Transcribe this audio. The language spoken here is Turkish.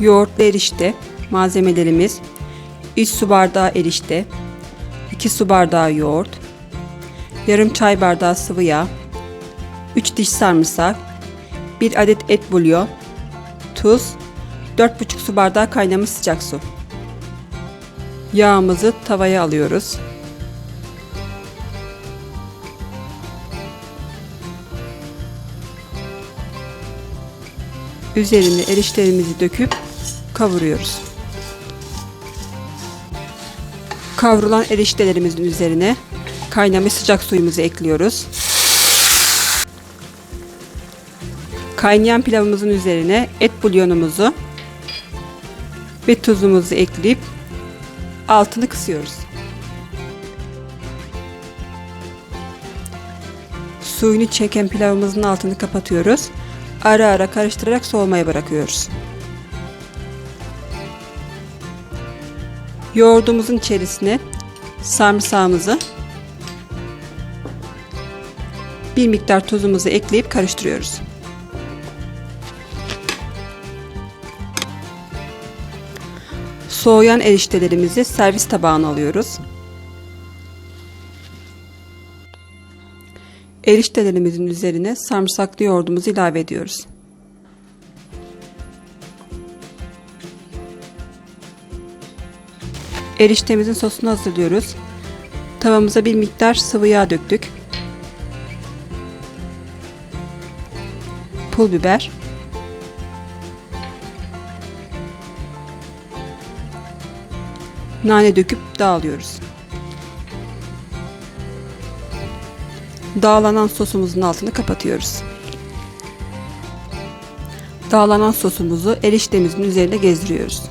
yoğurtlu erişte, malzemelerimiz 3 su bardağı erişte, 2 su bardağı yoğurt, yarım çay bardağı sıvı yağ, 3 diş sarımsak, 1 adet et bulyon, tuz, 4,5 su bardağı kaynamış sıcak su. Yağımızı tavaya alıyoruz. Üzerine eriştelerimizi döküp kavuruyoruz. Kavrulan eriştelerimizin üzerine kaynamış sıcak suyumuzu ekliyoruz. Kaynayan pilavımızın üzerine et bulyonumuzu ve tuzumuzu ekleyip altını kısıyoruz. Suyunu çeken pilavımızın altını kapatıyoruz. Ara ara karıştırarak soğumaya bırakıyoruz. Yoğurdumuzun içerisine sarımsağımızı bir miktar tuzumuzu ekleyip karıştırıyoruz. Soğuyan eriştelerimizi servis tabağına alıyoruz. Eriştelerimizin üzerine sarımsaklı yoğurdumuzu ilave ediyoruz. Eriştemizin sosunu hazırlıyoruz. Tavamıza bir miktar sıvı yağ döktük. Pul biber. Nane döküp dağılıyoruz. Dağlanan sosumuzun altını kapatıyoruz. Dağlanan sosumuzu eriştemizin üzerine gezdiriyoruz.